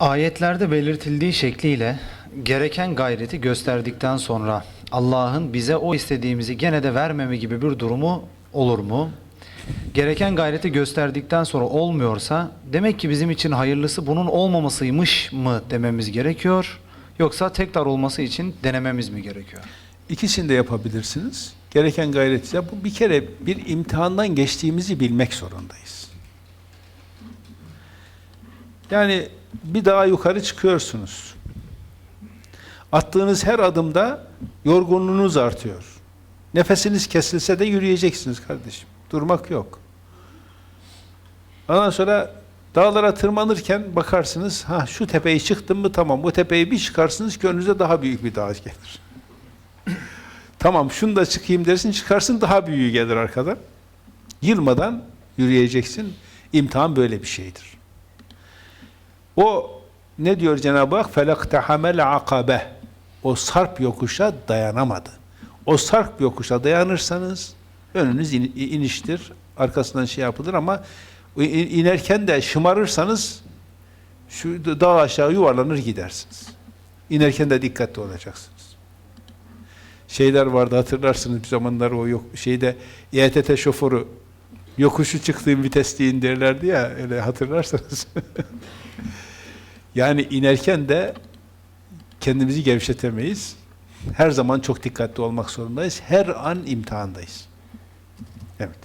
Ayetlerde belirtildiği şekliyle gereken gayreti gösterdikten sonra Allah'ın bize o istediğimizi gene de vermeme gibi bir durumu olur mu? Gereken gayreti gösterdikten sonra olmuyorsa demek ki bizim için hayırlısı bunun olmamasıymış mı dememiz gerekiyor? Yoksa tekrar olması için denememiz mi gerekiyor? İkisini de yapabilirsiniz. Gereken gayretiyle bu bir kere bir imtihandan geçtiğimizi bilmek zorundayız. Yani bir daha yukarı çıkıyorsunuz. Attığınız her adımda yorgunluğunuz artıyor. Nefesiniz kesilse de yürüyeceksiniz kardeşim. Durmak yok. Ondan sonra dağlara tırmanırken bakarsınız, ha şu tepeyi çıktım mı tamam, bu tepeyi bir çıkarsınız ki daha büyük bir dağ gelir. Tamam şunu da çıkayım dersin çıkarsın daha büyüğü gelir arkadan. Yılmadan yürüyeceksin. İmtihan böyle bir şeydir. O ne diyor Cenab-ı Hak? Felaktahamel akabe. O sarp yokuşa dayanamadı. O sarp yokuşa dayanırsanız önünüz in- iniştir. Arkasından şey yapılır ama inerken de şımarırsanız şu dağ aşağı yuvarlanır gidersiniz. İnerken de dikkatli olacaksınız şeyler vardı hatırlarsınız bir zamanlar o yok şeyde İETT şoförü yokuşu çıktığım vitesliğin derlerdi ya öyle hatırlarsanız. yani inerken de kendimizi gevşetemeyiz. Her zaman çok dikkatli olmak zorundayız. Her an imtihandayız. Evet.